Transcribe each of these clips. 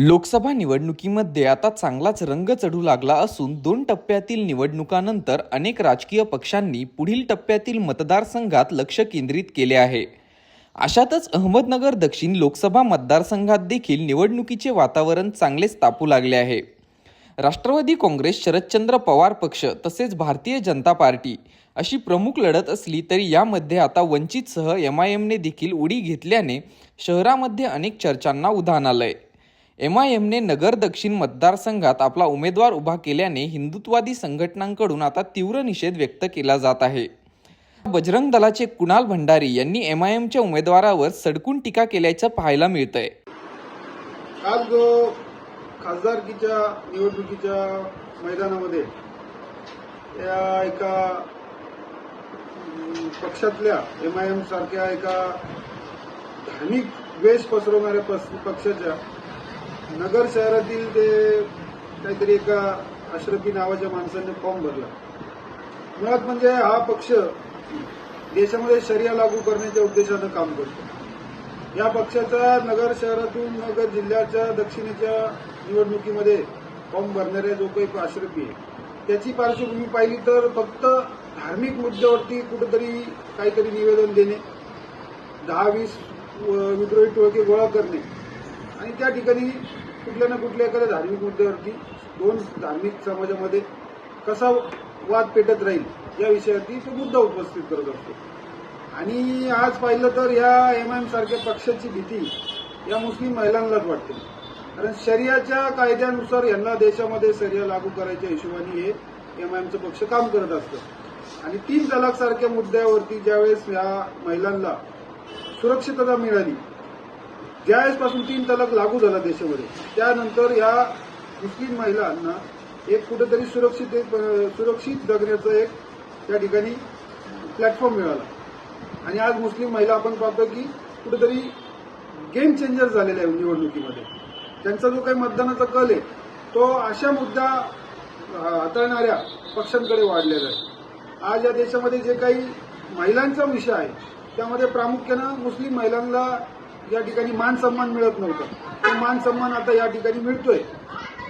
लोकसभा निवडणुकीमध्ये आता चांगलाच रंग चढू लागला असून दोन टप्प्यातील निवडणुकानंतर अनेक राजकीय पक्षांनी पुढील टप्प्यातील मतदारसंघात लक्ष केंद्रित केले आहे. अशातच अहमदनगर दक्षिण लोकसभा मतदारसंघात देखील निवडणुकीचे वातावरण चांगलेच तापू लागले आहे. राष्ट्रवादी काँग्रेस शरदचंद्र पवार पक्ष तसेच भारतीय जनता पार्टी अशी प्रमुख लढत असली तरी यामध्ये आता वंचितसह एम आय एमने देखील उडी घेतल्याने शहरामध्ये अनेक चर्चांना उधाण आलंय. एम आय एमने नगर दक्षिण मतदारसंघात आपला उमेदवार उभा केल्याने हिंदुत्वादी संघटनांकडून आता तीव्र निषेध व्यक्त केला जात आहे. बजरंग दलाचे कुणाल भंडारी यांनी एम आय एमच्या उमेदवारावर सडकून टीका केल्याचं पाहायला मिळतंय. आज जो खासदारकीच्या निवडणुकीच्या मैदानामध्ये या एका पक्षातल्या एम आय एम सारख्या एका धार्मिक द्वेष पसरवणाऱ्या पक्षाच्या नगर शहरातील ते काहीतरी एका अश्रफी नावाच्या माणसाने फॉर्म भरला. मुळात म्हणजे हा पक्ष देशामध्ये शर्या लागू करण्याच्या उद्देशानं काम करतो. या पक्षाचा नगर शहरातून नगर जिल्ह्याच्या दक्षिणेच्या निवडणुकीमध्ये फॉर्म भरणाऱ्या जो काही आश्रपी आहे त्याची पार्श्वभूमी पाहिली तर फक्त धार्मिक मुद्द्यावरती कुठेतरी काहीतरी निवेदन देणे दहा वीस विद्रोही टोळके गोळा करणे आणि त्या ठिकाणी कुठल्या ना कुठल्या एखाद्या धार्मिक मुद्द्यावरती दोन धार्मिक समाजामध्ये कसा वाद पेटत राहील या विषयावरती तो मुद्दा उपस्थित करत असतो. आणि आज पाहिलं तर या एम एम सारख्या पक्षाची भीती या मुस्लिम महिलांनाच वाटते. कारण शरियाच्या कायद्यानुसार यांना देशामध्ये शरिया लागू करायच्या हिशोबाने हे एम आयएमचं पक्ष काम करत असतं. आणि तीन तलाक सारख्या मुद्द्यावरती ज्यावेळेस या महिलांना सुरक्षितता मिळाली ज्यावेळेसपासून तीन तलाक लागू झाला देशामध्ये त्यानंतर या मुस्लिम महिलांना एक कुठेतरी सुरक्षित सुरक्षित जगण्याचं एक त्या ठिकाणी प्लॅटफॉर्म मिळाला. आणि आज मुस्लिम महिला आपण पाहतो की कुठेतरी गेम चेंजर झालेला आहे निवडणुकीमध्ये. त्यांचा जो काही मतदानाचा कल आहे तो अशा मुद्दा हाताळणाऱ्या पक्षांकडे वाढलेला आहे. आज या देशामध्ये जे काही महिलांचा विषय आहे त्यामध्ये प्रामुख्यानं मुस्लिम महिलांना या ठिकाणी मान सन्मान मिळत नव्हता. तो मान सन्मान आता या ठिकाणी मिळतोय.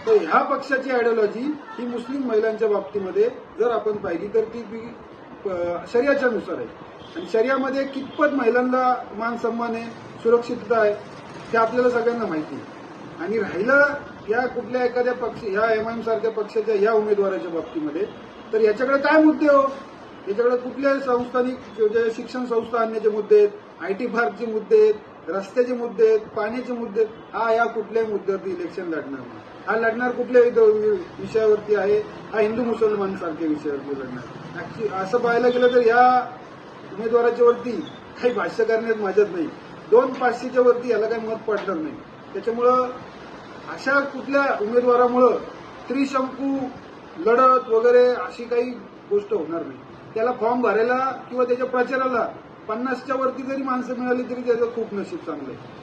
तर ह्या पक्षाची आयडिओलॉजी ही मुस्लिम महिलांच्या बाबतीमध्ये जर आपण पाहिली तर ती शर्याच्या नुसार आहे. आणि शर्यामध्ये कितपत महिलांना मान सन्मान आहे सुरक्षितता आहे हे आपल्याला सगळ्यांना माहिती आहे. आणि राहिलं या कुठल्या एखाद्या पक्ष ह्या एम आय सारख्या पक्षाच्या या उमेदवाराच्या बाबतीमध्ये तर याच्याकडे काय मुद्दे हो? याच्याकडे कुठल्या संस्थानिक जे शिक्षण संस्था आणण्याचे मुद्दे आहेत? आय टी पार्कचे मुद्दे आहेत? रस्त्याचे मुद्दे आहेत पाण्याचे मुद्दे आहेत हा या कुठल्याही मुद्द्यावरती इलेक्शन लढणार नाही. हा लढणार कुठल्या विध- विषयावरती आहे हा हिंदू मुसलमान सारख्या विषयावरती लढणार असं पाहायला गेलं तर या उमेदवाराच्या वरती काही भाष्य करण्यात मजाच नाही. दोन पाचशेच्या वरती याला काही मत पडणार नाही. त्याच्यामुळं अशा कुठल्या उमेदवारामुळं त्रिशंकू लढत वगैरे अशी काही गोष्ट होणार नाही. त्याला फॉर्म भरायला किंवा त्याच्या प्रचाराला पन्नासच्या वरती जरी माणसं मिळाली तरी त्याचं खूप नशीब चांगलं आहे.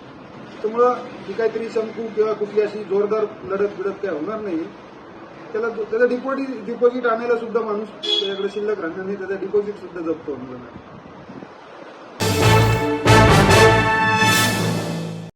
त्यामुळं ही काहीतरी शंकू किंवा कुठली अशी जोरदार लढत बिडत काय होणार नाही. त्याला त्याचं डिपॉझिट डिपॉझिट आणायला सुद्धा माणूस त्याच्याकडे शिल्लक राहणार नाही त्याचं डिपॉझिट सुद्धा जप्त होणार नाही.